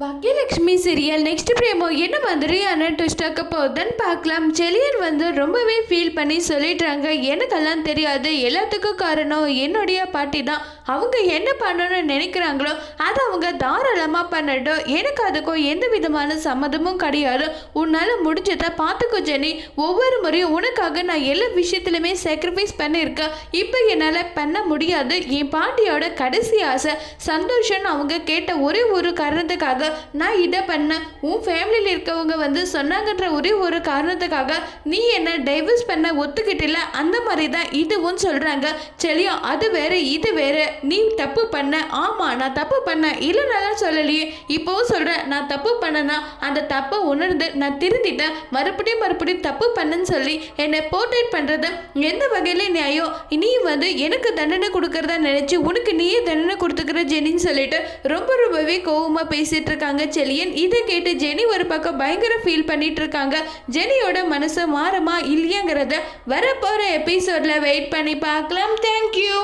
Baakiyalakshmi serial next பிரேமோ என்ன மாதிரியான ட்விஸ்டாக்க போகுதுன்னு பார்க்கலாம். செலியன் வந்து ரொம்பவே ஃபீல் பண்ணி சொல்லிடுறாங்க. எனக்கெல்லாம் தெரியாது. எல்லாத்துக்கும் காரணம் என்னுடைய பாட்டி தான். அவங்க என்ன பண்ணணும்னு நினைக்கிறாங்களோ அதை அவங்க தாராளமாக பண்ணட்டும். எனக்கு அதுக்கும் எந்த விதமான சம்மதமும் கிடையாது. உன்னால் முடிஞ்சதை பார்த்துக்கோ ஜெனி. ஒவ்வொரு முறையும் உனக்காக நான் எல்லா விஷயத்துலையுமே சாக்ரிஃபைஸ் பண்ணியிருக்கேன். இப்போ என்னால் பண்ண முடியாது. என் பாட்டியோட கடைசி ஆசை சந்தோஷம் அவங்க கேட்ட ஒரே ஒரு காரணத்துக்காக நான் இதை பண்ணேன். உன் ஃபேமிலியில் இருக்கவங்க வந்து சொன்னாங்கன்ற ஒரே ஒரு காரணத்துக்காக நீ என்ன டைவர்ஸ் பண்ண ஒத்துக்கிட்டில்ல? அந்த மாதிரி தான் இதுவும் சொல்கிறாங்க சரியா அது வேற இது வேற. நீ தப்பு பண்ண. ஆமாம் நான் தப்பு பண்ணேன். இல்லை சொல்லலையே. இப்போவும் சொல்கிறேன் நான் தப்பு பண்ணனா அந்த தப்பை உணர்ந்து நான் திருந்திட்டேன் மறுபடியும் மறுபடியும் தப்பு பண்ணேன்னு சொல்லி என்னை போர்ட்ரேட் பண்ணுறது எந்த வகையில நியாயம்? நீ வந்து எனக்கு தண்டனை கொடுக்கறதா நினச்சி உனக்கு நீயே தண்டனை கொடுத்துக்கிற ஜெனின்னு சொல்லிட்டு ரொம்ப ரொம்பவே கோவமாக பேசிட்டு இருக்காங்க செலியன். இதை கேட்டு ஜெனி ஒரு பக்கம் பயங்கர ஃபீல் பண்ணிட்டு இருக்காங்க ஜெனியோட மனசு மாறுமா இல்லையாங்கிறத வரப்போகிற எபிசோடில் வெயிட் பண்ணி பார்க்கலாம். தேங்க்யூ